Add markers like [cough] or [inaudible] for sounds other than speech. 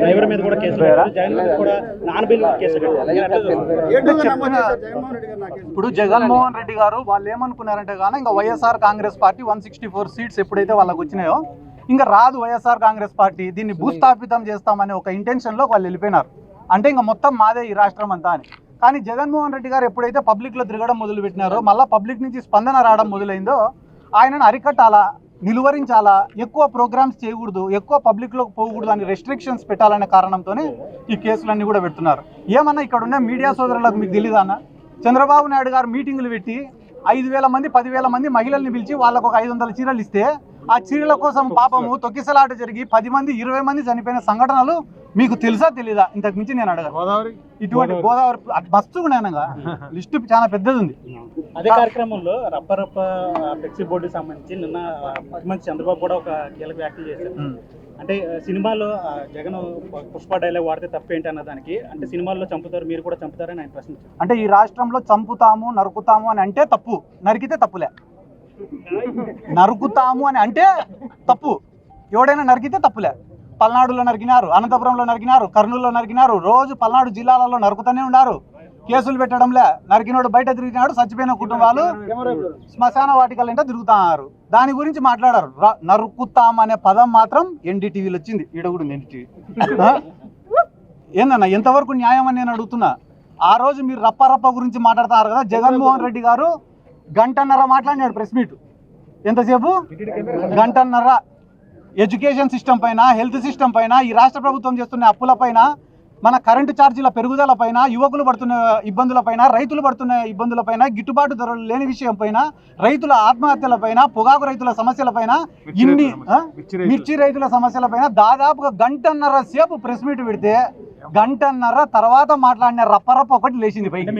Driver మీద కూడా case పెట్టారు. జగన్ మీద కూడా నాన్ బిల్ కేసు పెట్టారు. మీరు ఎట్లా చూస్తారు? ఇప్పుడు జగన్మోహన్ రెడ్డి గారు వాళ్ళు ఏమనుకున్నారంటే గానీ ఇంకా YSR Congress party one sixty four seats ఎప్పుడైతే వాళ్ళకి వచ్చినాయో ఇంకా రాదు వైఎస్ఆర్ కాంగ్రెస్ పార్టీ. దీన్ని భూస్థాపితం చేస్తామనే ఒక ఇంటెన్షన్లో వాళ్ళు వెళ్ళిపోయినారు. అంటే ఇంకా మొత్తం మాదే ఈ రాష్ట్రం అంతా అని. కానీ జగన్మోహన్ రెడ్డి గారు ఎప్పుడైతే పబ్లిక్లో తిరగడం మొదలు పెట్టినారో మళ్ళీ పబ్లిక్ నుంచి స్పందన రావడం మొదలైందో ఆయనను అరికట్టాలా? నిలువరించాలా ఎక్కువ ప్రోగ్రామ్స్ చేయకూడదు ఎక్కువ పబ్లిక్లోకి పోకూడదు అని రెస్ట్రిక్షన్స్ పెట్టాలనే కారణంతోనే ఈ కేసులన్నీ కూడా పెడుతున్నారు. ఏమన్నా ఇక్కడ ఉన్న మీడియా సోదరులకు మీకు తెలియదానా చంద్రబాబు నాయుడు గారు మీటింగులు పెట్టి ఐదు వేల మంది పదివేల మంది మహిళల్ని పిలిచి వాళ్ళకు ఒక ఐదు వందల చీరలు ఇస్తే ఆ చీరల కోసం పాపము తొక్కిసలాట జరిగి పది మంది ఇరవై మంది చనిపోయిన సంఘటనలు మీకు తెలుసా తెలీదా? ఇంతకు మించి నేను అడగను. గోదావరి? ఇటువంటి గోదావరి. మస్తు ఉన్నాయనగా [laughs] లిస్టు చాలా పెద్దది ఉంది అదే కార్యక్రమంలో రప్ప రప్ప ఫ్లెక్సీ బోర్డుకి సంబంధించి నిన్న ముఖ్యమంత్రి చంద్రబాబు కూడా ఒక కీలక వ్యాఖ్యలు చేశారు. అంటే సినిమాలో జగన్ పుష్ప డైలాగ్ వాడితే తప్పేంటి అన్న దానికి అంటే సినిమాల్లో చంపుతారు మీరు కూడా చంపుతారని ఆయన ప్రశ్నించారు. అంటే ఈ రాష్ట్రంలో చంపుతాము నరుకుతాము అని అంటే తప్పు. నరికితే తప్పులే. నరుకుతాము అని అంటే తప్పు. ఎవడైనా నరికితే తప్పులే. పల్నాడులో నరికినారు అనంతపురంలో నరికినారు కర్నూలులో నరికినారు రోజు పల్నాడు జిల్లాలలో నరుకుతూనే ఉన్నారు. కేసులు పెట్టడంలే. నరికినోడు బయట తిరిగినాడు చచ్చిపోయిన కుటుంబాలు శ్మశాన వాటికలంటే తిరుగుతున్నారు దాని గురించి మాట్లాడారు. నరుకుతాం అనే పదం మాత్రం ఎన్డీటీవీలో వచ్చింది. ఈడ ఎన్డీటీవీ. ఏందన్నా ఎంతవరకు న్యాయం అని నేను అడుగుతున్నా? ఆ రోజు మీరు రప్ప రప్ప గురించి మాట్లాడుతున్నారు కదా జగన్మోహన్ రెడ్డి గారు గంటన్నర మాట్లాడినాడు ప్రెస్ మీట్. ఎంతసేపు? గంటన్నర. ఎడ్యుకేషన్ సిస్టమ్ పైన హెల్త్ సిస్టమ్ పైన ఈ రాష్ట్ర ప్రభుత్వం చేస్తున్న అప్పుల పైన మన కరెంటు ఛార్జీల పెరుగుదల పైన యువకులు పడుతున్న ఇబ్బందుల పైన రైతులు పడుతున్న ఇబ్బందుల పైన గిట్టుబాటు ధరలు లేని విషయం పైన రైతుల ఆత్మహత్యల పైన పొగాకు రైతుల సమస్యల పైన ఇన్ని? మిర్చి రైతుల సమస్యల పైన దాదాపుగా గంటన్నర సేపు ప్రెస్ మీట్ పెడితే గంటన్నర తర్వాత మాట్లాడిన రప్పరప్ప ఒకటి లేచింది పైకి.